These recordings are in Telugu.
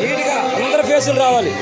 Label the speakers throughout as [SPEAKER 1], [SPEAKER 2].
[SPEAKER 1] నీట్గా అందరి ఫేసులు రావాలి.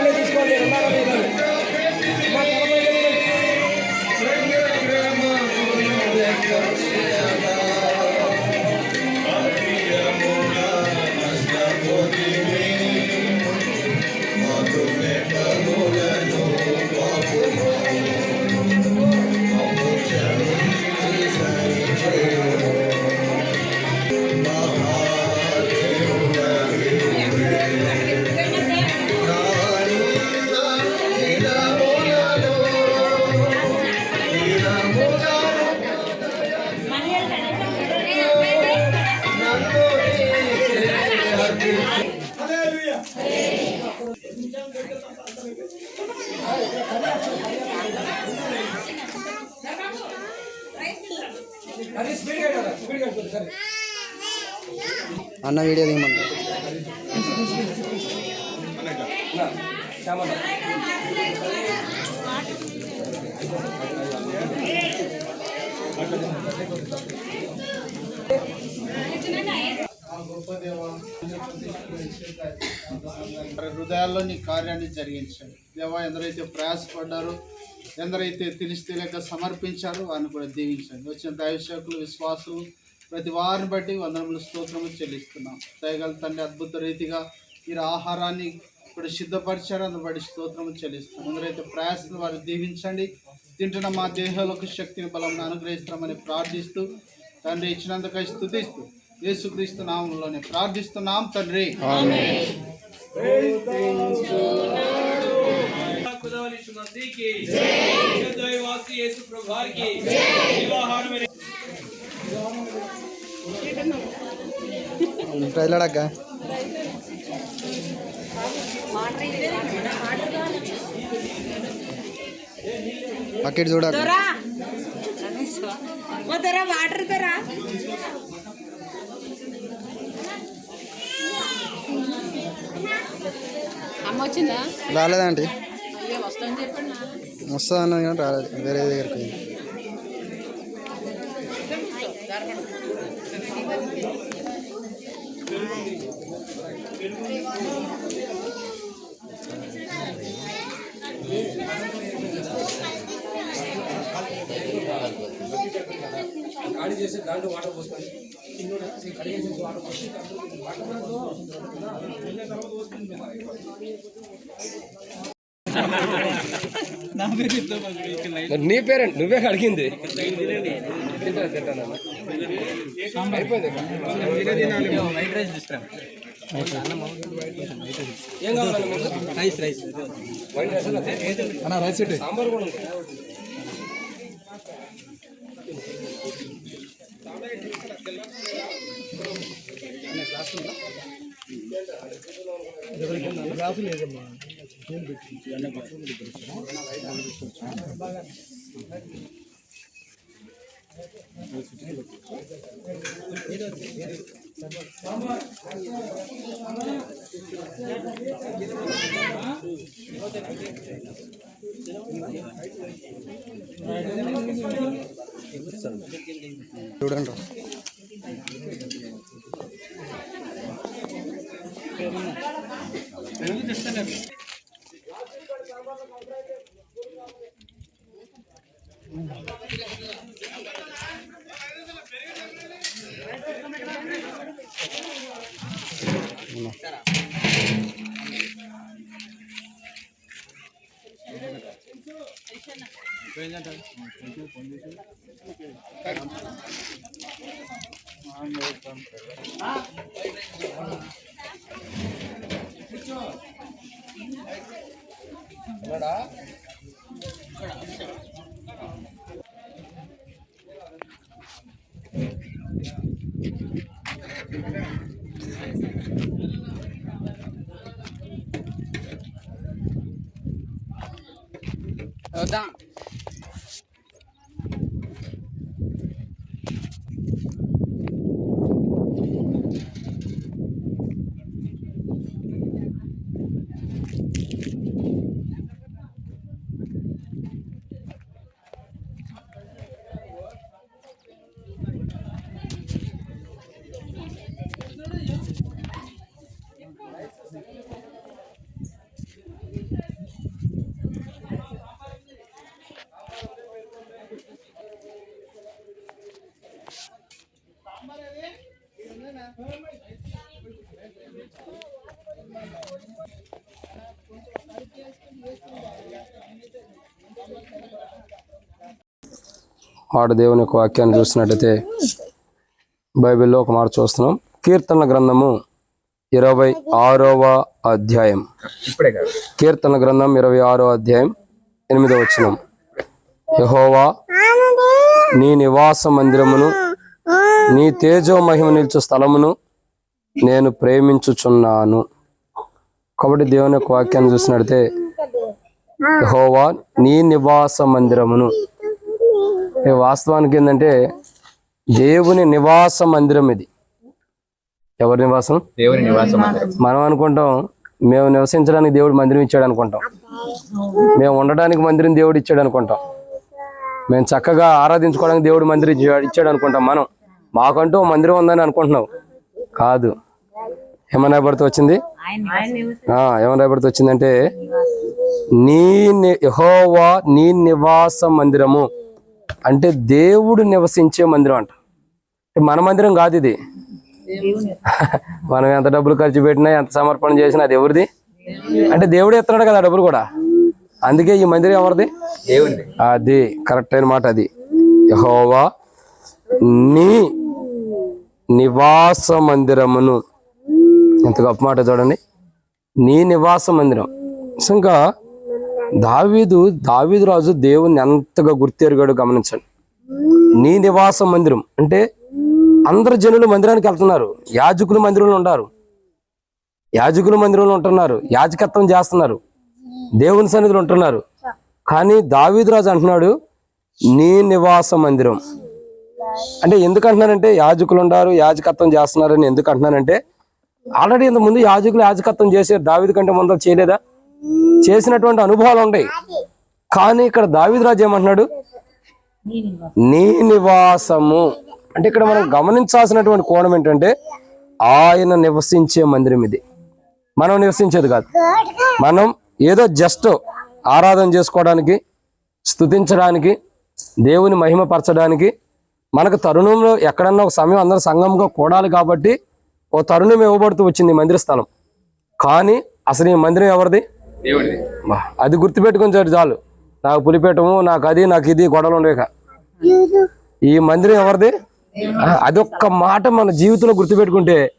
[SPEAKER 1] వాళ్ళే చూసుకోండి
[SPEAKER 2] అన్న వీడియో తీయమన్నా.
[SPEAKER 1] శ్యామన్న.
[SPEAKER 3] వారి హృదయాల్లో నీ కార్యాన్ని జరిగించాడు. దేవా ఎందరైతే ప్రయాసపడ్డారో ఎందరైతే తెలిసి తెలియక సమర్పించారో వారిని కూడా దీవించండి. వచ్చిన దైవశాఖలు విశ్వాసులు ప్రతి వారిని బట్టి వందనములు స్తోత్రము చెల్లిస్తున్నాం. దయగల తండ్రి అద్భుత రీతిగా మీరు ఆహారాన్ని ఇప్పుడు సిద్ధపరిచారు. అందుని బట్టి స్తోత్రము చెల్లిస్తాం ఎందరైతే ప్రయాసం వారిని దీవించండి. తింటున్న మా దేహాలకు శక్తిని బలం అనుగ్రహిస్తామని ప్రార్థిస్తూ తండ్రి ఇచ్చినందుకై స్థుతిస్తూ యేసుక్రీస్తు నామంలోనే ప్రార్థిస్తున్నాం తండ్రి
[SPEAKER 2] ట్రైలర్ అక్క బకెట్
[SPEAKER 4] చూడాలి వాటర్ తరా
[SPEAKER 2] రాలేదండి
[SPEAKER 4] చెప్పండి
[SPEAKER 2] వస్తుంది అన్నది కానీ రాలేదు. వేరే దగ్గరికి పోయింది.
[SPEAKER 1] ఖాళీ చేసి దాంట్లో వాటర్ పోసుకోండి కడిగేసి వాటర్ నీ పేరెంట్ నువ్వే అడిగింది. అయిపోయింది ఏం కావాలన్నా
[SPEAKER 2] రైస్ రైస్
[SPEAKER 1] రైస్ సాంబార్ కూడా ఉంది
[SPEAKER 2] గ్లాసు లేదమ్మా చూడండి. There is.
[SPEAKER 1] ఇక్కడ మాట దేవుని యొక్క వాక్యాన్ని చూసినట్టయితే బైబిల్లో ఒక మాట చూస్తున్నాం. కీర్తన గ్రంథము ఇరవై ఆరవ అధ్యాయం. కీర్తన గ్రంథం ఇరవై ఆరో అధ్యాయం ఎనిమిదవ వచనం. యహోవా నీ నివాస మందిరమును నీ తేజో మహిమ నిల్చు స్థలమును నేను ప్రేమించుచున్నాను. కాబట్టి దేవుని యొక్క వాక్యాన్ని చూసినట్టయితే యహోవా నీ నివాస మందిరమును వాస్తవానికి ఏంటంటే దేవుని నివాస మందిరం ఇది. ఎవరి నివాసం?
[SPEAKER 5] దేవుని నివాసం
[SPEAKER 1] మనం అనుకుంటాం మేము నివసించడానికి దేవుడు మందిరం ఇచ్చాడు అనుకుంటాం. మేము ఉండడానికి మందిరం దేవుడు ఇచ్చాడు అనుకుంటాం. మేము చక్కగా ఆరాధించుకోవడానికి దేవుడు మందిరం ఇచ్చాడు- అనుకుంటాం మనం. మాకంటూ మందిరం ఉందని అనుకుంటున్నావు కాదు. ఏమన్నా రాయబడితే వచ్చింది? ఏమన్నా రాయబడితే వచ్చిందంటే నీ ని- యెహోవా నీ నివాస మందిరము. అంటే దేవుడు నివసించే మందిరం అంట. మన మందిరం కాదు ఇది. మనం ఎంత డబ్బులు ఖర్చు పెట్టినా ఎంత సమర్పణ చేసినా అది ఎవరిది? అంటే దేవుడే ఎత్తున్నాడు కదా డబ్బులు కూడా. అందుకే ఈ మందిరం ఎవరిది?
[SPEAKER 5] దేవుని
[SPEAKER 1] అది కరెక్ట్ అయిన మాట అది. యెహోవా నీ నివాస మందిరమును. ఎంత గొప్ప మాట చూడండి. నీ నివాస మందిరం. ఇంకా దావీదు దావీదు రాజు దేవుణ్ణి ఎంతగా గుర్తెరిగాడు గమనించండి. నీ నివాస మందిరం అంటే అందరు జనులు మందిరానికి వెళ్తున్నారు యాజకులు మందిరంలో ఉంటారు యాజకులు మందిరంలో ఉంటున్నారు యాజకత్వం చేస్తున్నారు దేవుని సన్నిధిలో ఉంటున్నారు. కానీ దావీదు రాజు అంటున్నాడు నీ నివాస మందిరం. అంటే ఎందుకు అంటున్నానంటే యాజకులు ఉన్నారు యాజకత్వం చేస్తున్నారని ఎందుకు అంటున్నానంటే ఆల్రెడీ ఇంత ముందు యాజకులు యాజకత్వం చేశారు దావీదు కంటే ముందు చేయలేదా? చేసినటువంటి అనుభవాలు ఉంటాయి కానీ ఇక్కడ దావిద్రాజు ఏమంటున్నాడు? నీ నివాసము. అంటే ఇక్కడ మనం గమనించాల్సినటువంటి కోణం ఏంటంటే ఆయన నివసించే మందిరం ఇది. మనం నివసించేది కాదు. మనం ఏదో జస్ట్ ఆరాధన చేసుకోవడానికి స్తుతించడానికి దేవుని మహిమపరచడానికి మనకు తరుణంలో ఎక్కడన్నా ఒక సమయం అందరూ సంఘంగా కూడాలి కాబట్టి ఓ తరుణం ఇవ్వబడుతూ వచ్చింది ఈ మందిర స్థలం కానీ అసలు ఈ మందిరం ఎవరిది?
[SPEAKER 5] దేవుడిది.
[SPEAKER 1] అది గుర్తుపెట్టుకుని చాలు చాలు. నాకు పులిపేటము నాకు అది నాకు ఇది గొడవలు ఉండేక ఈ మందిరం ఎవరిది? ఆ, అదొక్క మాట మన జీవితంలో గుర్తుపెట్టుకుంటే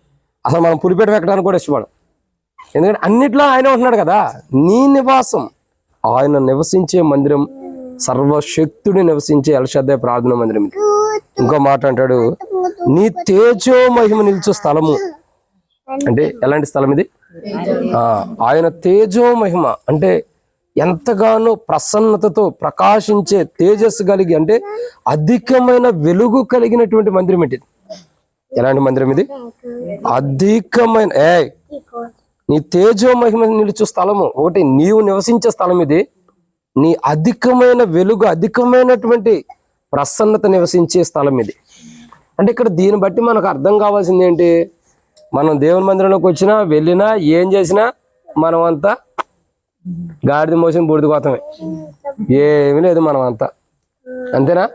[SPEAKER 1] అసలు మనం పులిపేట ఎక్కడానికి కూడా ఇష్టపడం. ఎందుకంటే అన్నిట్లో ఆయన ఉంటున్నాడు కదా నీ నివాసం. ఆయన నివసించే మందిరం సర్వశక్తుడు నివసించే అలషద్ద ప్రార్థన మందిరం ఇది. ఇంకో మాట అంటాడు నీ తేజో మహిమ నిలిచే స్థలము అంటే ఎలాంటి స్థలం ఇది? ఆయన తేజో మహిమ అంటే ఎంతగానో ప్రసన్నతతో ప్రకాశించే తేజస్సు కలిగి అంటే అధికమైన వెలుగు కలిగినటువంటి మందిరం ఇది? ఎలాంటి మందిరం ఇది? అధికమైన ఏ నీ తేజో మహిమ నిలుచు స్థలము ఒకటి నీవు నివసించే స్థలం ఇది. నీ అధికమైన వెలుగు అధికమైనటువంటి ప్రసన్నత నివసించే స్థలం ఇది. అంటే ఇక్కడ దీన్ని బట్టి మనకు అర్థం కావాల్సింది ఏంటి? మనం దేవుని మందిరంలోకి వచ్చినా వెళ్ళినా ఏం చేసినా మనం అంతా గాడిద మోసిన బూడిద కోతమే ఏమీ లేదు మనం అంతా అంతేనా?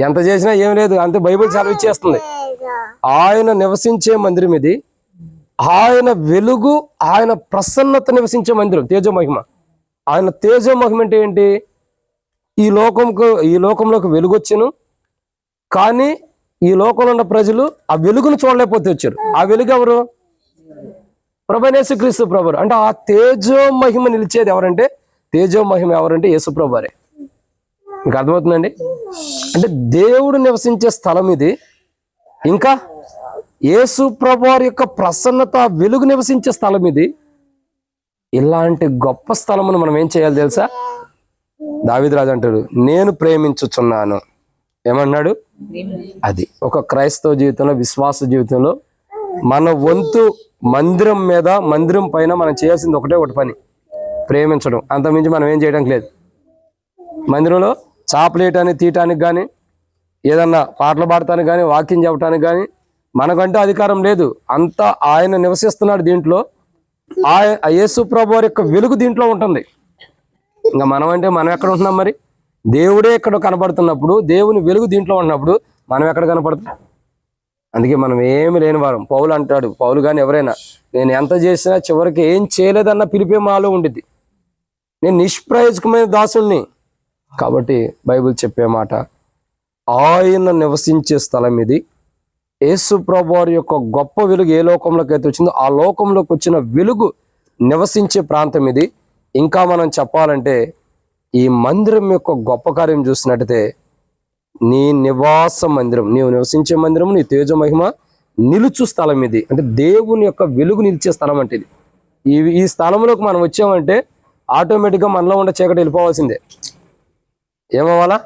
[SPEAKER 1] ఎంత చేసినా ఏం లేదు. అంతే బైబిల్ చాలా ఇచ్చేస్తుంది. ఆయన నివసించే మందిరం ఇది. ఆయన వెలుగు ఆయన ప్రసన్నత నివసించే మందిరం. తేజో మహిమ. ఆయన తేజో మహిమ అంటే ఏంటి? ఈ లోకంకు ఈ లోకంలోకి వెలుగొచ్చును. కానీ ఈ లోకంలో ఉన్న ప్రజలు ఆ వెలుగును చూడలేకపోతే వచ్చారు. ఆ వెలుగు ఎవరు? ప్రభనేసు క్రీస్తు ప్రభు అంటే ఆ తేజో మహిమ నిలిచేది ఎవరంటే? తేజో మహిమ ఎవరంటే? యేసు ప్రభువారే. ఇంకా అర్థమవుతుందండి? అంటే దేవుడు నివసించే స్థలం ఇది. ఇంకా యేసు ప్రభువారి యొక్క ప్రసన్నత వెలుగు నివసించే స్థలం ఇది. ఇలాంటి గొప్ప స్థలమును మనం ఏం చేయాలి తెలుసా? దావిదరాజు అంటాడు నేను ప్రేమించుచున్నాను. ఏమన్నాడు? అది ఒక క్రైస్తవ జీవితంలో విశ్వాస జీవితంలో మన వంతు మందిరం మీద మందిరం పైన మనం చేయాల్సింది ఒకటే ఒకటి పని ప్రేమించడం. అంతమించి మనం ఏం చేయడానికి లేదు. మందిరంలో చాపలేయటానికి తీయటానికి కానీ ఏదన్నా పాటలు పాడటానికి కానీ వాకింగ్ చెప్పడానికి కానీ మనకంటూ అధికారం లేదు. అంతా ఆయన నివసిస్తున్నాడు దీంట్లో. ఆ యేసు ప్రభు వారి యొక్క వెలుగు దీంట్లో ఉంటుంది. ఇంకా మనం అంటే మనం ఎక్కడ ఉంటున్నాం మరి? దేవుడే ఇక్కడ కనపడుతున్నప్పుడు దేవుని వెలుగు దీంట్లో ఉన్నప్పుడు మనం ఎక్కడ కనపడతాం? అందుకే మనం ఏమి లేని వారం. పౌలు అంటాడు పౌలు కానీ ఎవరైనా నేను ఎంత చేసినా చివరికి ఏం చేయలేదన్న పిలిపే మాలో ఉండిద్ది. నేను నిష్ప్రయోజకమైన దాసుల్ని. కాబట్టి బైబిల్ చెప్పే మాట ఆయన నివసించే స్థలం ఇది. యేసు ప్రభువారి యొక్క గొప్ప వెలుగు ఏ లోకంలోకి అయితే వచ్చిందో ఆ లోకంలోకి వచ్చిన వెలుగు నివసించే ప్రాంతం ఇది. ఇంకా మనం చెప్పాలంటే ఈ మందిరం యొక్క గొప్ప కార్యం చూసినట్టయితే నీ నివాస మందిరం నీవు నివసించే మందిరం నీ తేజ మహిమ నిలుచు స్థలం ఇది. అంటే దేవుని యొక్క వెలుగు నిలిచే స్థలం అంటే ఇది. ఈ ఈ స్థలంలోకి మనం వచ్చామంటే ఆటోమేటిక్గా మనలో ఉండే చీకటి వెళ్ళిపోవాల్సిందే. ఏమవ్వాలా?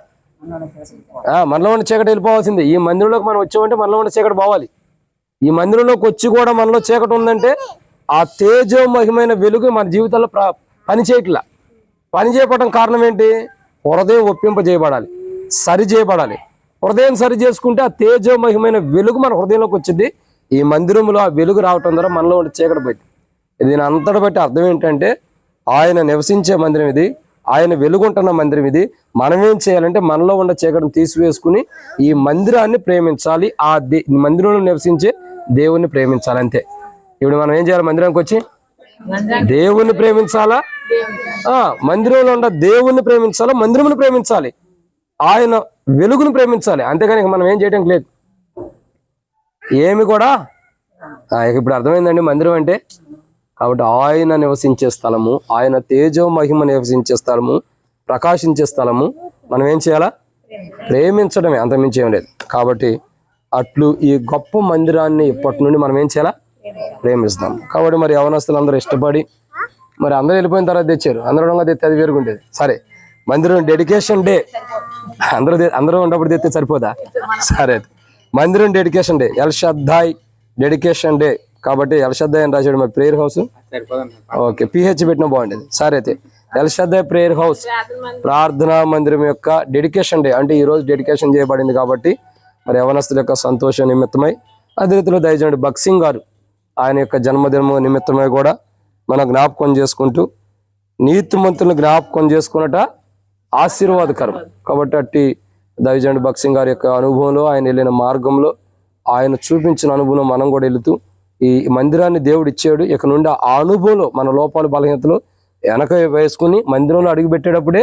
[SPEAKER 1] మనలో ఉండే చీకటి వెళ్ళిపోవాల్సిందే. ఈ మందిరంలోకి మనం వచ్చామంటే మనలో ఉండే చీకటి పోవాలి. ఈ మందిరంలోకి వచ్చి కూడా మనలో చీకటి ఉందంటే ఆ తేజో మహిమైన వెలుగు మన జీవితంలో ప్ర- పని చేయట్లా చేయకపోవడం కారణం ఏంటి? హృదయం ఒప్పింపజేయబడాలి. సరి చేయబడాలి. హృదయం సరి చేసుకుంటే ఆ తేజోమహిమైన వెలుగు మన హృదయంలోకి వచ్చింది. ఈ మందిరంలో ఆ వెలుగు రావటం ద్వారా మనలో ఉండి చీకటి పోయింది. దీని అంతటి బట్టి అర్థం ఏంటంటే ఆయన నివసించే మందిరం ఇది ఆయన వెలుగుంటున్న మందిరం ఇది. మనం ఏం చేయాలంటే మనలో ఉన్న చీకటిని తీసివేసుకుని ఈ మందిరాన్ని ప్రేమించాలి. ఆ దే- మందిరంలో నివసించే దేవుణ్ణి ప్రేమించాలి అంతే ఇప్పుడు మనం ఏం చేయాలి? మందిరానికి వచ్చి దేవుణ్ణి ప్రేమించాలా? ఆ మందిరంలో ఉన్న దేవుణ్ణి ప్రేమించాలా? మందిరమును ప్రేమించాలి. ఆయన వెలుగును ప్రేమించాలి. అంతేగాని మనం ఏం చేయడం లేదు. ఏమి కూడా? ఇప్పుడు అర్థమైందండి మందిరం అంటే. కాబట్టి ఆయన నివసించే స్థలము ఆయన తేజో మహిమ నివసించే స్థలము ప్రకాశించే స్థలము మనం ఏం చేయాలా? ప్రేమించడమే. అంతమించి ఏం లేదు. కాబట్టి అట్లు ఈ గొప్ప మందిరాన్ని ఇప్పటి నుండి మనం ఏం చేయాలా? ప్రేమిస్తాం. కాబట్టి మరి యవనస్తులు అందరూ ఇష్టపడి మరి అందరూ వెళ్ళిపోయిన తర్వాత తెచ్చారు. అందరూ ఉండగా తెస్తే అది వేరుకుంటుంది సరే మందిరం డెడికేషన్ డే అందరూ అందరూ ఉన్నప్పుడు తెస్తే సరిపోదా? సరే. అయితే. మందిరం dedication day El Shaddai dedication day కాబట్టి ఎల్షద్దాయ్ అని రాశాడు మరి ప్రేయర్ హౌస్ ఓకే పిహెచ్ పెట్టినా బాగుండేది. సరే అయితే ఎల్షద్దాయ్ ప్రేయర్ హౌస్ ప్రార్థనా మందిరం యొక్క డెడికేషన్ డే అంటే ఈరోజు డెడికేషన్ చేయబడింది కాబట్టి మరి యవనస్తుల యొక్క సంతోష నిమిత్తమై అదే రీతిలో దయచేయండి బక్సింగ్ గారు ఆయన యొక్క జన్మదినము నిమిత్తమే కూడా మనం జ్ఞాపకం చేసుకుంటూ నీతిమంతులను జ్ఞాపకం చేసుకున్నట ఆశీర్వాదకరం. కాబట్టి అట్టి దైవజండి బక్సింగ్ గారి యొక్క అనుభవంలో ఆయన వెళ్ళిన మార్గంలో ఆయన చూపించిన అనుభవం మనం కూడా వెళుతూ ఈ మందిరాన్ని దేవుడు ఇచ్చాడు. ఇక నుండి ఆ అనుభవంలో మన లోపాలు బలహీనతలు వెనక వేసుకుని మందిరంలో అడుగుపెట్టేటప్పుడే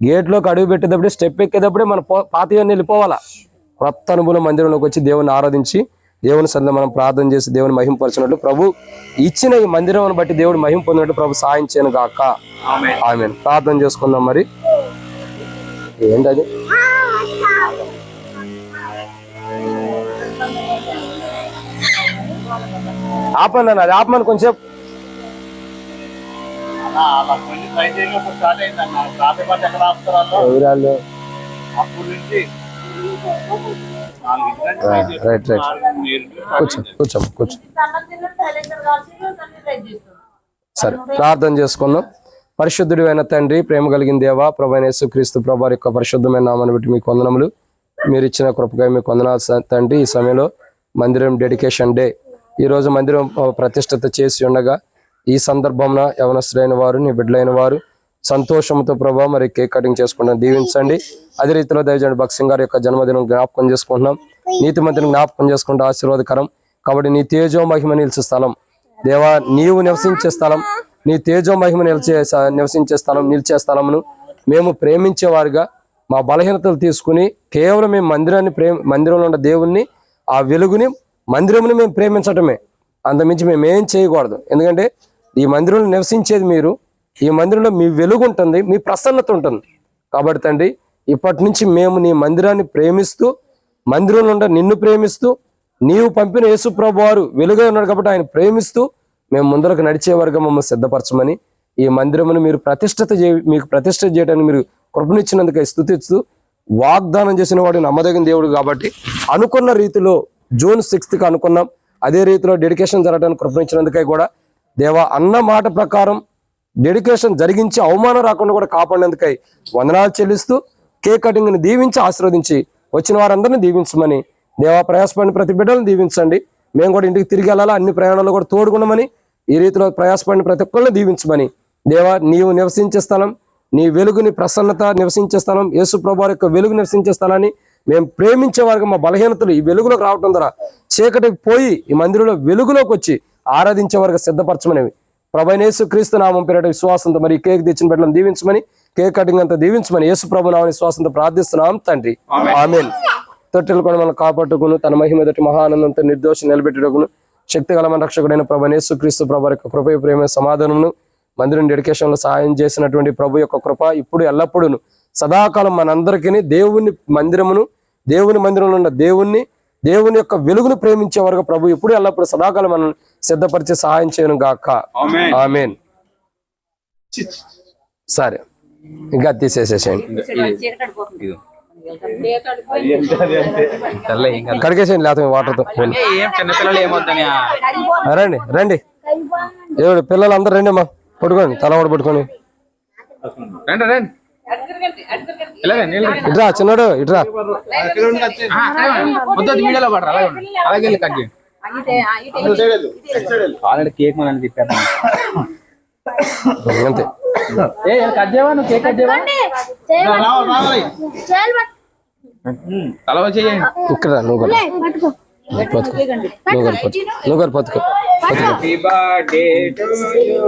[SPEAKER 1] గేట్లోకి అడుగు పెట్టేటప్పుడే స్టెప్ ఎక్కేటప్పుడే మన పాతయాన్ని వెళ్ళిపోవాలా? కొత్త అనుభవం మందిరంలోకి వచ్చి దేవుని ఆరాధించి దేవుని సంద మనం ప్రార్థన చేసి దేవుని మహింపరిచినట్లు ప్రభు ఇచ్చిన ఈ మందిరం బట్టి దేవుడు మహిం పొందినట్టు ప్రభు సాయం చేయను గాక. ఆమె ప్రార్థన చేసుకుందాం మరి. ఏంటది? ఆపండి అన్న అది ఆపమని కొంచెం. ఎవరాళ్ళు రైట్ రైట్ కూర్చో కూర్చో కూర్చో సరే ప్రార్థన చేసుకుందాం. పరిశుద్ధుడు అయిన తండ్రి ప్రేమ కలిగిన దేవా ప్రభాసు క్రీస్తు ప్రభు యొక్క పరిశుద్ధమైన నామాన్ని బట్టి మీకు వందనములు. మీరు ఇచ్చిన కృపగా మీకు వందనాలు తండ్రి. ఈ సమయంలో మందిరం డెడికేషన్ డే. ఈ రోజు మందిరం ప్రతిష్టత చేసి ఉండగా ఈ సందర్భంలో యవనస్తులైన వారు నీ బిడ్డలైన వారు సంతోషంతో ప్రభావ మరి కేక్ కటింగ్ చేసుకుంటాం దీవించండి. అదే రీతిలో దయచండి భక్సింగ్ గారి యొక్క జన్మదినం జ్ఞాపకం చేసుకుంటున్నాం. నీతిమంతిని జ్ఞాపకం చేసుకుంటే ఆశీర్వాదకరం. కాబట్టి నీ తేజో మహిమ నిలిచే స్థలం. దేవా నీవు నివసించే స్థలం. నీ తేజో మహిమ నిలిచే నివసించే స్థలం నిలిచే స్థలమును మేము ప్రేమించేవారుగా మా బలహీనతలు తీసుకుని కేవలం మేము మందిరాన్ని ప్రేమ మందిరంలో ఉన్న దేవుణ్ణి ఆ వెలుగుని మందిరముని మేము ప్రేమించటమే. అంతమించి మేము ఏం చేయకూడదు. ఎందుకంటే ఈ మందిరంలో నివసించేది మీరు. ఈ మందిరంలో మీ వెలుగు ఉంటుంది మీ ప్రసన్నత ఉంటుంది. కాబట్టి తండ్రి ఇప్పటి నుంచి మేము నీ మందిరాన్ని ప్రేమిస్తూ మందిరంలో ఉండ నిన్ను ప్రేమిస్తూ నీవు పంపిన యేసుప్రభు వారు వెలుగా ఉన్నాడు కాబట్టి ఆయన ప్రేమిస్తూ మేము ముందరకు నడిచే వరకు మమ్మల్ని సిద్ధపరచమని ఈ మందిరమును మీరు ప్రతిష్ఠత చే మీకు ప్రతిష్ఠ చేయడానికి మీరు కృపనిచ్చినందుకు స్థుతిస్తూ వాగ్దానం చేసిన వాడు నమ్మదగిన దేవుడు కాబట్టి అనుకున్న రీతిలో జూన్ సిక్స్త్కి అనుకున్నాం. అదే రీతిలో డెడికేషన్ జరగడానికి కృపణించినందుకై కూడా దేవా అన్న మాట ప్రకారం డెడికేషన్ జరిగించి అవమానం రాకుండా కూడా కాపాడినందుకై వందనాలు చెల్లిస్తూ కేక్ కటింగ్ని దీవించి ఆశీర్వదించి వచ్చిన వారందరిని దీవించమని దేవా ప్రయాసపడిన ప్రతి బిడ్డలను దీవించండి. మేము కూడా ఇంటికి తిరిగి వెళ్ళాలా? అన్ని ప్రయాణాలు కూడా తోడుకున్నామని ఈ రీతిలో ప్రయాసపడిన ప్రతి ఒక్కరిని దీవించమని దేవా నీవు నివసించే స్థలం నీ వెలుగుని ప్రసన్నత నివసించే స్థలం యేసు ప్రభు యొక్క వెలుగు నివసించే స్థలాన్ని మేము ప్రేమించే వారికి మా బలహీనతలు ఈ వెలుగులోకి రావటం ద్వారా చీకటికి పోయి ఈ మందిరంలో వెలుగులోకి వచ్చి ఆరాధించే వారికి సిద్ధపరచమనేవి ప్రభైనేసు క్రీస్తు నామం పేరిట విశ్వాసంతో మరి కేక్ తెచ్చిన బిడ్డలను దీవించమని కేక్ కటింగ్ అంతా దీవించమని యేసు ప్రభు నామని విశ్వాసంతో ప్రార్థిస్తున్నాం తండ్రి. ఆమెన్. తొట్టెలు కూడా మనం కాపాడుకును తన మహిమ ఎదుటి మహానందంతో నిర్దోషం నిలబెట్టుటకును శక్తి గల మన రక్షకుడైన ప్రభు యేసు క్రీస్తు ప్రభు యొక్క కృప ప్రేమ సమాధానమును మందిరం డెడికేషన్లో సహాయం చేసినటువంటి ప్రభు యొక్క కృప ఇప్పుడు ఎల్లప్పుడూ సదాకాలం మనందరికీ దేవుని మందిరమును దేవుని మందిరంలో ఉన్న దేవుణ్ణి దేవుని యొక్క వెలుగును ప్రేమించే వరకు ప్రభు ఎప్పుడు ఎల్లప్పుడు సదాకాలం మనం సిద్ధపరిచి సహాయం చేయను గాక. ఆమెన్ సరే. ఇంకా తీసేసేసేయండి. కడిగేసేయండి లేకపోతే వాటర్తో రండి రండి ఏడు పిల్లలు అందరు రండి అమ్మా పట్టుకోండి తల కూడా పట్టుకొని
[SPEAKER 5] రండి రండి.
[SPEAKER 1] ఇట్రా చిన్నడు ఇట్రా.
[SPEAKER 5] వీడియోలో పడరు అలాగే. అలాగే వెళ్ళి కట్ చేయండి. ఆల్రెడీ కేక్ మనం తిప్పాను
[SPEAKER 1] అంతే.
[SPEAKER 5] ఏ కట్ చేయవా? నువ్వు కేక్ కట్ చేయవా? తల వచ్చేయండి
[SPEAKER 1] ఇక్కడ నువ్వు కూడా. నువ్వు కూడా పట్టుకో. నువ్వు కూడా పట్టుకో. పట్టుకో.
[SPEAKER 5] Happy birthday to you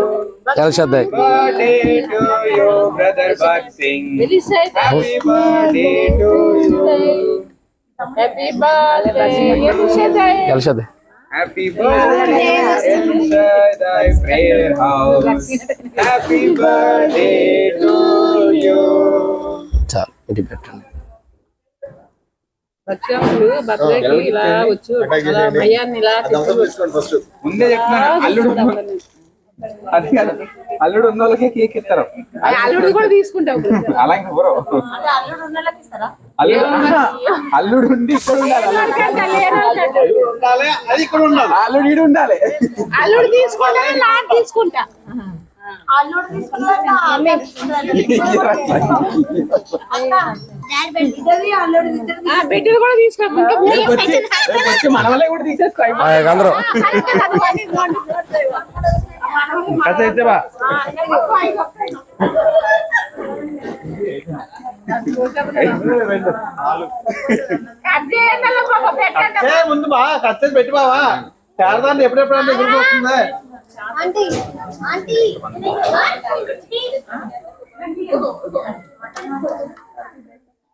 [SPEAKER 1] El Shaddai
[SPEAKER 5] birthday to you brother Bhagat Singh happy birthday to you
[SPEAKER 1] El Shaddai
[SPEAKER 5] happy birthday inside thy prayer house happy birthday to you
[SPEAKER 1] చాలు ఇటు పెట్టండి
[SPEAKER 4] వచ్చినప్పుడు బర్త్డేకి ఇలా వచ్చు అలా భయాన్ని ఇలా తీసుకొచ్చి
[SPEAKER 5] ముందే చెప్తున్నాను అల్లుడు అది కాదు. అల్లుడు ఉన్న వాళ్ళకి కేక్ ఇస్తారు.
[SPEAKER 4] అల్లుడు కూడా తీసుకుంటావు.
[SPEAKER 5] అలాగే బ్రో అల్లుడు అల్లుడు ఉండి ఇక్కడ ఉండాలి. అల్లుడు.
[SPEAKER 3] ఉండాలి. అది ఇక్కడ ఉండాలి.
[SPEAKER 5] అల్లుడు ఈడు ఉండాలి.
[SPEAKER 4] అల్లుడు తీసుకుంటా. తీసుకుంటా బిడ్డలు కూడా తీసుకో
[SPEAKER 5] మనవలే కూడా తీసేసుకో. అయితే బా.
[SPEAKER 3] ఏ, ముందు బా కచ్చేది పెట్టి బావా. శారదాన్ని ఎప్పుడెప్పుడు ఎదురు వస్తుంది?
[SPEAKER 6] ఆంటీ